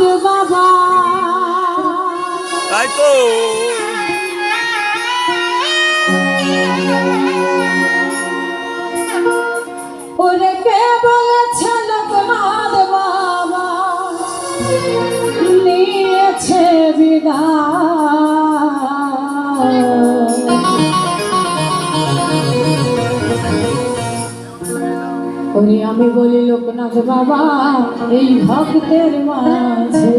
বাবা। তাই তো। ওরে আমি বলি লোকনাথ বাবা এই ভক্তের মাঝে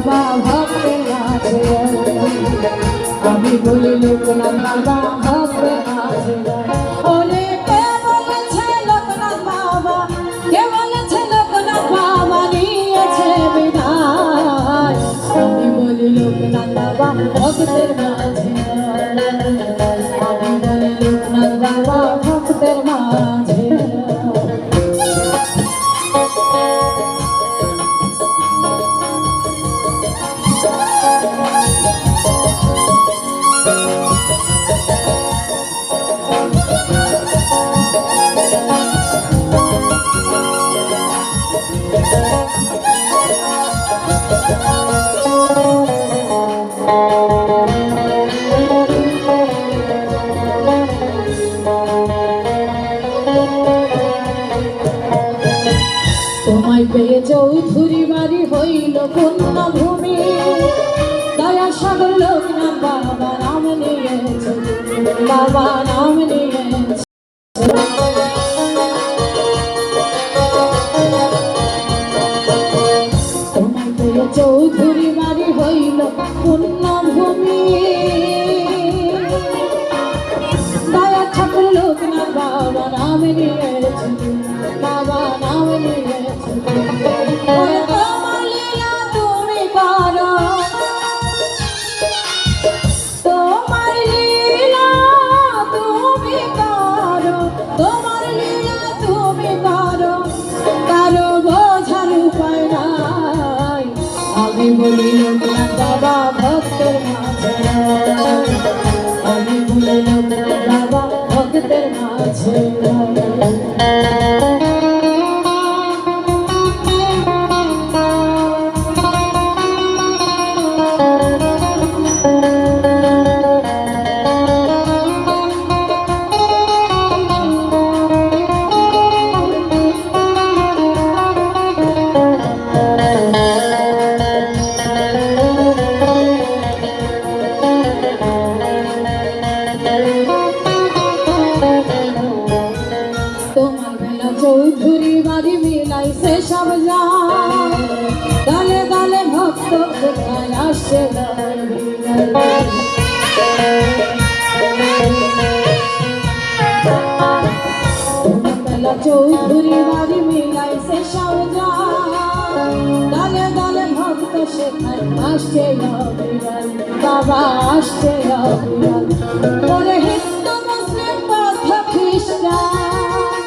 বাবা ভক্তে মাঝে আমি বলি লোকনাথ বাবা ভক্তে মাঝে চৌধুরী বাড়ি হইল পূর্ণ ভূমি দয়া সাগর লোক না বাবা নাম নিয়েছে। বাবা নাম নিয়েছে আমি বলি লোকনাথ বাবা ভক্তের মাঝে। আমি বলি লোকনাথ বাবা ভক্তের মাঝে। চৌধুরী বাড়ি মিলাই সে সব যায় গালে গালে ভক্ত সেখানে আসছে বাবা আসছে অবিরাল। হিন্দু, মুসলিম, বৌদ্ধ, খ্রিস্টান।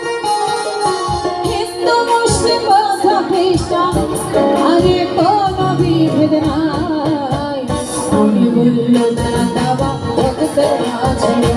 হিন্দু, মুসলিম, বৌদ্ধ, খ্রিস্টান। আরে কোনো বিভেদ নাই। আমি বলল তারা বাবা, ভক্তের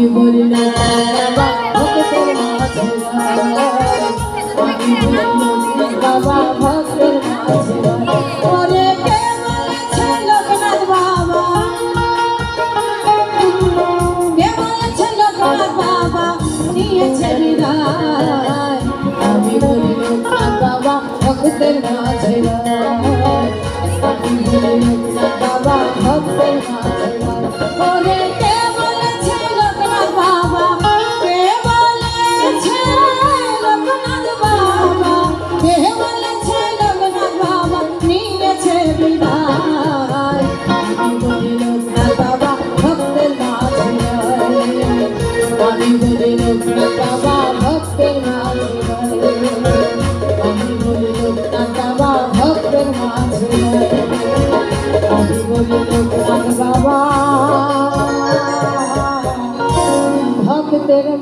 আমি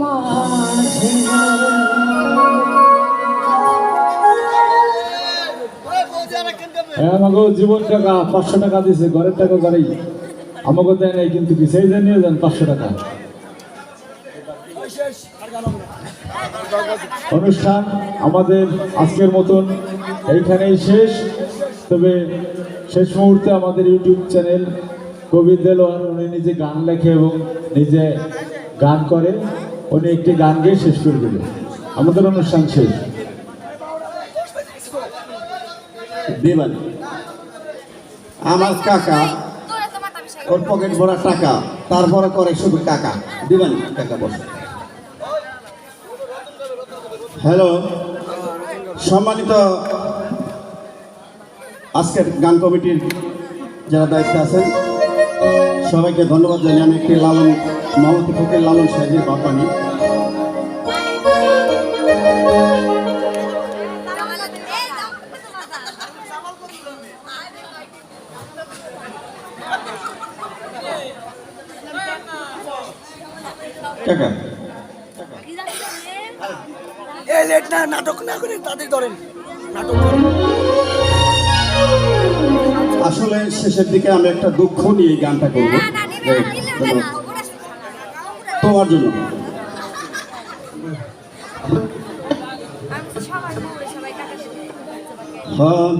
মাঝে হ্যাঁ আমাকে জীবন টাকা পাঁচশো টাকা দিছে, ঘরের টাকা গাড়ি আমাকে দেয় নাই, কিন্তু কি সেই নিয়ে যান পাঁচশো টাকা? অনুষ্ঠান আমাদের আজকের মতন এইখানেই শেষ। তবে শেষ মুহূর্তে আমাদের ইউটিউব চ্যানেল কবি দেলোয়ার, উনি নিজে গান লেখে এবং নিজে গান করে। উনি একটি গান গিয়ে শেষ করে দেবে আমাদের অনুষ্ঠান শেষ। আমার কাকা, ওর পকেট ভরা টাকা, তারপরে করে শুধু কাকা দিবেন টাকা বসে হ্যালো সম্মানিত আজকের গান কমিটির যারা দায়িত্বে আছেন, সবাইকে ধন্যবাদ জানিয়ে আমি একটি লালন মমতা ফকির লালন সাহেবের বাপানি টাকা এই লেট না নাটক না করে তাদের ধরেন। নাটক আসলে শেষের দিকে আমি একটা দুঃখ নিয়ে এই গানটা করব। এই, জন্য হ্যাঁ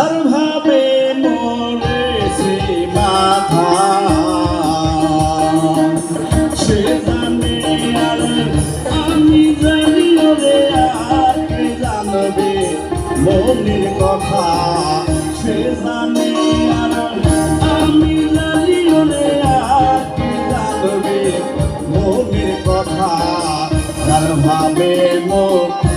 যার ভাবে মরেছি মাথা সে জানে আর আমি জানি রে আর জানবে মনের কথা সে জানে আর আমি জানি রে আর জানবে মনের কথা যার ভাবে মুখ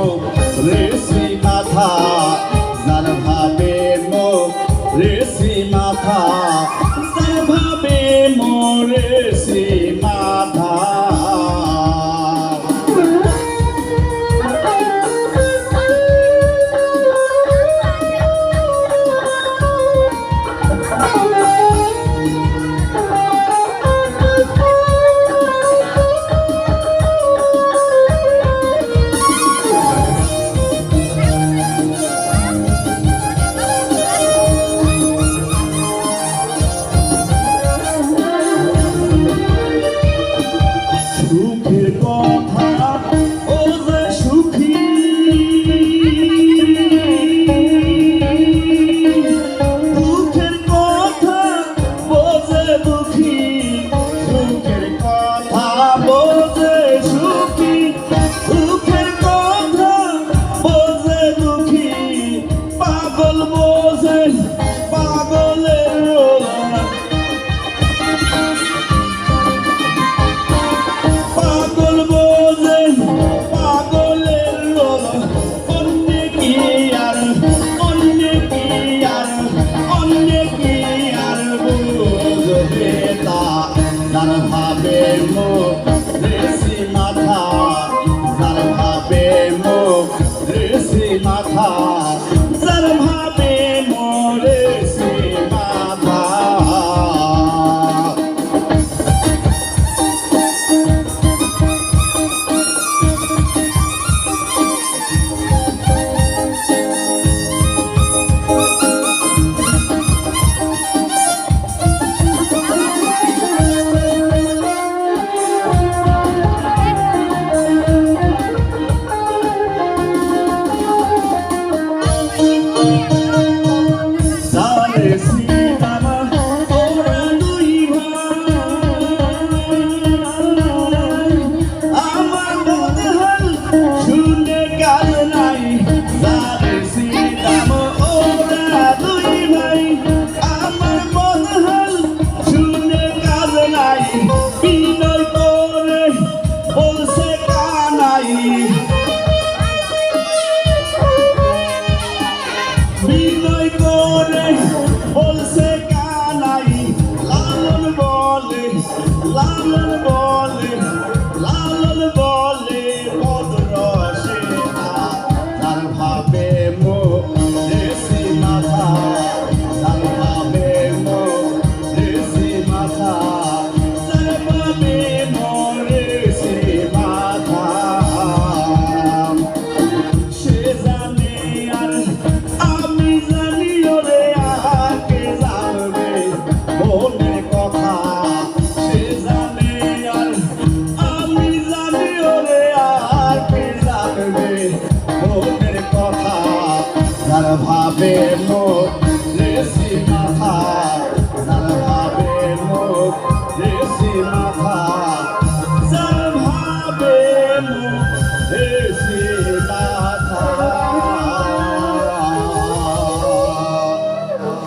Oh.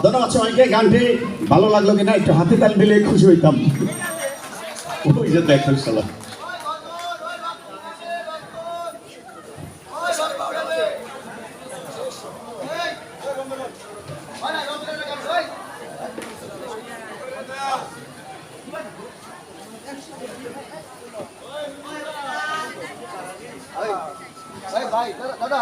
ধন্যবাদ সবাইকে, গানটি ভালো লাগল কিনা একটু হাতে তাল মিলে খুশি হইতাম। ওই যে দাদা।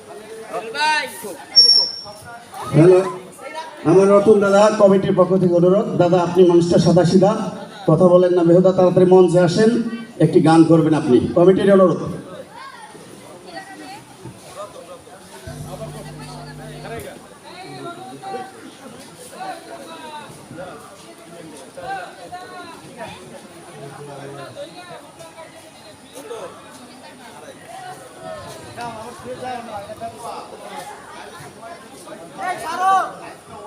হ্যালো, আমার নতুন দাদা কমিটির পক্ষ থেকে অনুরোধ। দাদা, আপনি মানুষটা সাদা সিধা কথা বলেন না, বেহুদা, তাড়াতাড়ি মঞ্চে আসেন। একটি গান করবেন আপনি। কমিটির অনুরোধ।